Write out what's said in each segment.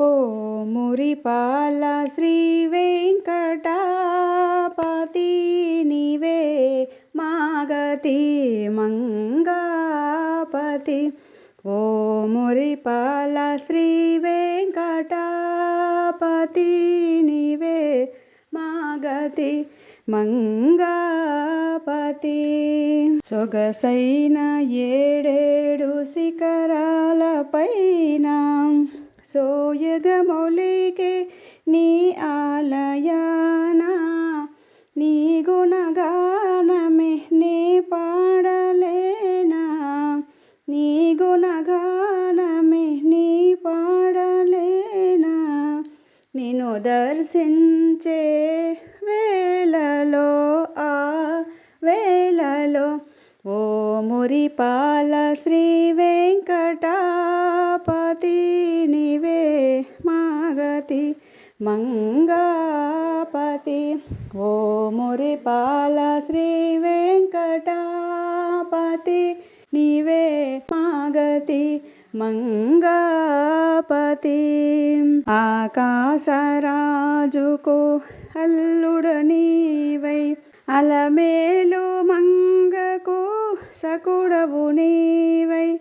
పోమురిపాల శ్రీ వెంకటాపతి నీవే మాగతి మంగాపతి. ఓమురిపాల శ్రీ వెంకటాపతి నీవే మాగతి మంగాపతి. సొగసైన ఏడేడు శిఖరాల శిఖరాలపైన సోయగమొలికే నీ ఆలయాన నీ గుణగానమే నే పాడలేనా నీ గుణగానమే నీ పాడలేనా నిన్ను దర్శించే వేళలో ఆ వేళలో ఓ మురిపాల శ్రీ వెంకటాప మాగతి మంగాపతి. ఓ మురిపాల శ్రీ వెంకటాపతి నీవే మాగతి మంగాపతి. ఆకాశరాజుకు అల్లుడు నీవై అలమేలు మంగకు సకుడవు నీవై.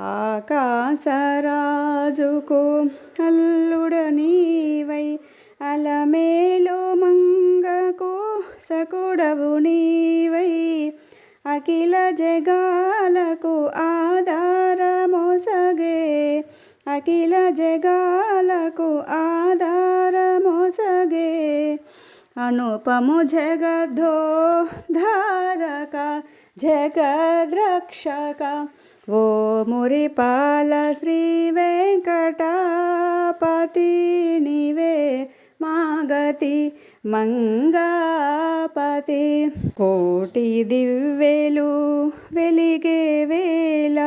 ఆకాశరాజుకు అల్లుడనీవై అలమేలు మంగకు సకుడవు నీవై. అఖిల జగాలకు ఆధారమొసగే అఖిల జగాలకు ఆధారమొసగే. అనుపము జగద్ధో ధారక జగద్రక్షక ఓ మురిపాల శ్రీ వెంకటాపతి నివే మాగతి మంగాపతి. కోటి దివ్వెలు వెలిగే వేళ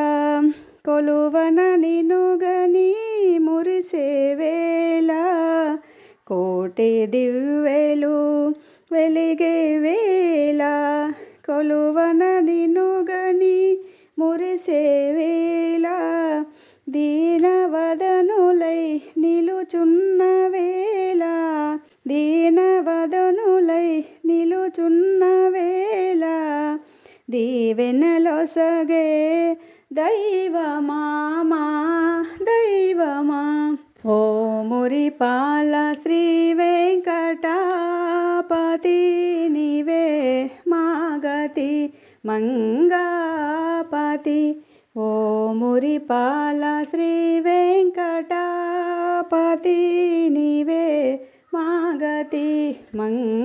కొలువన నినుగని మురిసే వేళ. కోటి దివ్వెలు వెలిగే వేళ కొలువన వేళ దీనవదనులై నిలుచున్న వేళ దీనవదనులై నిలుచున్న వేళ దీవెనలొసగే దైవమా మా దైవమా. ఓ మురిపాల శ్రీ వెంకటాపతి నివే మాగతి మంగాపతి. ఓ మురిపాల శ్రీ వెంకటాపతి నీవే మాగతి మంగాపతి